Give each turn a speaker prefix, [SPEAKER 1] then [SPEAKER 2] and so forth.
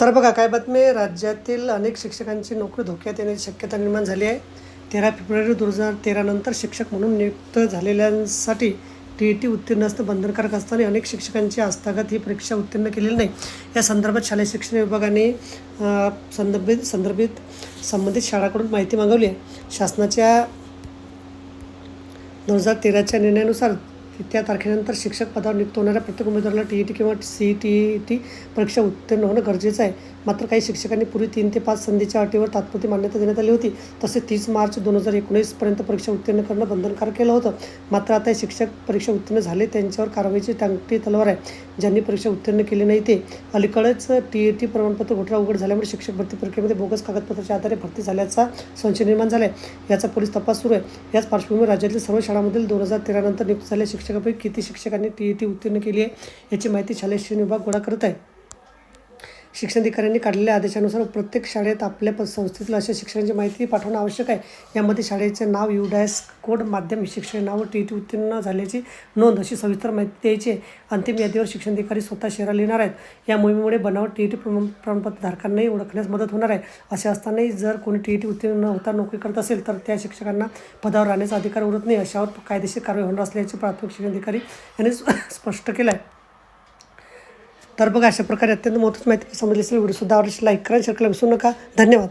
[SPEAKER 1] तर बघा काय बातमी? राज्यातील अनेक शिक्षकांची नोकरी धोक्यात येण्याची शक्यता निर्माण झाली आहे. तेरा फेब्रुवारी दोन हजार तेरानंतर शिक्षक म्हणून नियुक्त झालेल्यांसाठी टी ई टी उत्तीर्ण असणं बंधनकारक असताना अनेक शिक्षकांची आस्थागत ही परीक्षा उत्तीर्ण केलेली नाही. या संदर्भात शालेय शिक्षण विभागाने संदर्भित संदर्भित संबंधित शाळाकडून माहिती मागवली आहे. शासनाच्या दोन हजार तेराच्या निर्णयानुसार त्या तारखेनंतर शिक्षक पदावर नियुक्त होणाऱ्या प्रत्येक उमेदवाराला टी ई टी किंवा सी टी ई टी परीक्षा उत्तीर्ण होणं गरजेचं आहे. मात्र काही शिक्षकांनी पूर्वी तीन ते पाच संधीच्या अटीवर तात्पुरती मान्यता देण्यात आली होती. तसेच तीस मार्च दोन हजार एकोणीसपर्यंत परीक्षा उत्तीर्ण करणं बंधनकारक केलं होतं. मात्र आता हे शिक्षक परीक्षा उत्तीर्ण झाले त्यांच्यावर कारवाईची टांगटी तलवार आहे. ज्यांनी परीक्षा उत्तीर्ण केली नाही ते अलीकडेच टी ई टी प्रमाणपत्र घोटाळा उघड झाल्यामुळे शिक्षक भरती प्रक्रियेमध्ये बोगस कागदपत्राच्या आधारे भरती झाल्याचा संशय निर्माण झाला आहे याचा पोलीस तपास सुरू आहे. याच पार्श्वभूमीवर राज्यातील सर्व शाळांमधील दोन हजार तेरानंतर नियुक्त झालेल्या शिक्षकांपैकी किती शिक्षकांनी टी ई टी उत्तीर्ण केली आहे याची माहिती शालेय शिक्षण विभाग गोळा करत आहे. शिक्षणाधिकाऱ्यांनी काढलेल्या आदेशानुसार प्रत्येक शाळेत आपल्या प- संस्थेतील अशा शिक्षणाची माहिती पाठवणं आवश्यक आहे. यामध्ये शाळेचे नाव युडायस कोड माध्यम शिक्षक नाव टी टी उत्तीर्ण झाल्याची नोंद अशी सविस्तर माहिती द्यायची आहे. अंतिम यादीवर शिक्षणाधिकारी स्वतः शेरा लिहिणार आहेत. या मोहिमेमुळे बनावट टी ई टी प्रमाणपत्र धारकांनाही ओळखण्यास मदत होणार आहे. असे असतानाही जर कोणी टी ई टी उत्तीर्ण न होता नोकरी करत असेल तर त्या शिक्षकांना पदावर राहण्याचा अधिकार उरत नाही. अशावर कायदेशीर कारवाई होणार असल्याचे प्राथमिक शिक्षणाधिकारी यांनी स्पष्ट केलं आहे तर बघा अशा प्रकारे अत्यंत महत्त्वाची माहिती समजली असेल. व्हिडिओ सुद्धा आवडल्यास लाईक करा शेअर करायला विसरू नका. धन्यवाद.